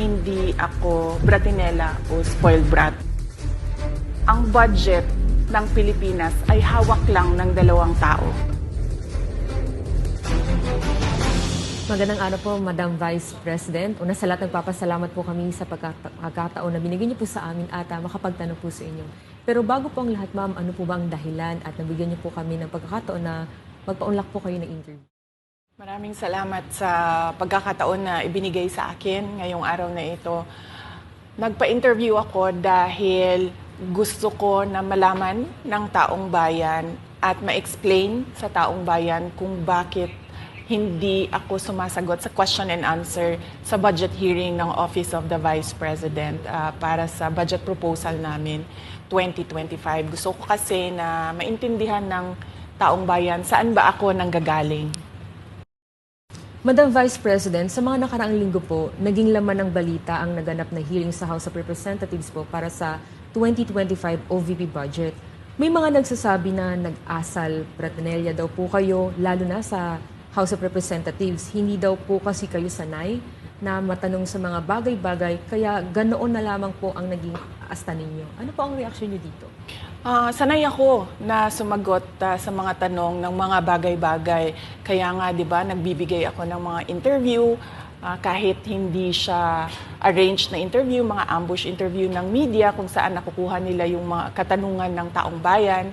hindi ako bratinela o spoiled brat. Ang budget ng Pilipinas ay hawak lang ng dalawang tao. Magandang araw po, Madam Vice President. Una sa lahat, nagpapasalamat po kami sa pagkakataon na binigyan niyo po sa amin at ah, makapagtanong po sa inyo. Pero bago po ang lahat, ma'am, ano po ba ang dahilan at nabigyan niyo po kami ng pagkakataon na magpaunlak po kayo ng interview? Maraming salamat sa pagkakataon na ibinigay sa akin ngayong araw na ito. Nagpa-interview ako dahil gusto ko na malaman ng taong bayan at ma-explain sa taong bayan kung bakit hindi ako sumasagot sa question and answer sa budget hearing ng Office of the Vice President ah, para sa budget proposal namin 2025. Gusto ko kasi na maintindihan ng taong bayan saan ba ako nanggagaling. Madam Vice President, sa mga nakaraang linggo po, naging laman ng balita ang naganap na hearing sa House of Representatives po para sa 2025 OVP budget. May mga nagsasabi na nag-asal pratinelya daw po kayo, lalo na sa House of Representatives. Hindi daw po kasi kayo sanay na matanong sa mga bagay-bagay, kaya ganoon na lamang po ang naging asta ninyo. Ano po ang reaksyon niyo dito? Ah, sanay ako na sumagot ah, sa mga tanong ng mga bagay-bagay. Kaya nga, 'di ba, nagbibigay ako ng mga interview ah, kahit hindi siya arranged na interview, mga ambush interview ng media kung saan nakukuha nila yung mga katanungan ng taong bayan.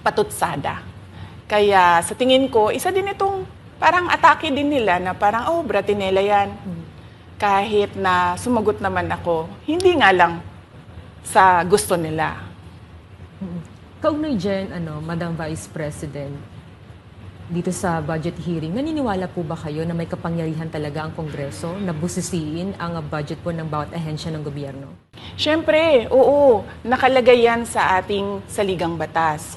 patutsada. Kaya sa tingin ko, isa din itong parang atake din nila na parang, oh, bratinela yan. Kahit na sumagot naman ako, hindi nga lang sa gusto nila. Kaugnay dyan, ano, Madam Vice President, dito sa budget hearing, naniniwala po ba kayo na may kapangyarihan talaga ang Kongreso na busisiin ang budget po ng bawat ahensya ng gobyerno? Siyempre, oo, nakalagay yan sa ating saligang batas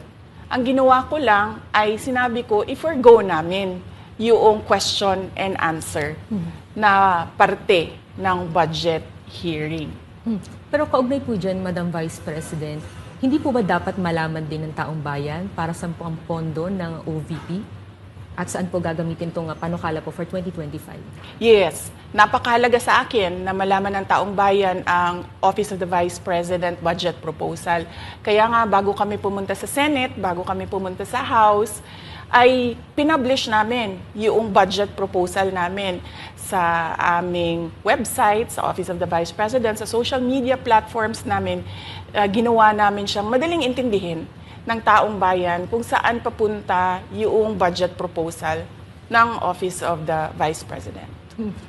Ang ginawa ko lang ay sinabi ko, i-forgo namin yung question and answer na parte ng budget hearing. Hmm. Pero kaugnay po dyan, Madam Vice President, hindi po ba dapat malaman din ng taong bayan para sa pondo ng OVP? At saan po gagamitin itong uh, panukala po for 2025? Yes, napakahalaga sa akin na malaman ng taong bayan ang Office of the Vice President budget proposal. Kaya nga bago kami pumunta sa Senate, bago kami pumunta sa House, ay pinublish namin yung budget proposal namin sa aming website, sa Office of the Vice President, sa social media platforms namin. Uh, ginawa namin siyang madaling intindihin ng taong bayan kung saan papunta yung budget proposal ng Office of the Vice President.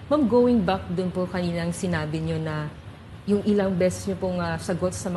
Ma'am, going back dun po kaninang sinabi nyo na yung ilang beses nyo pong uh, sagot sa mga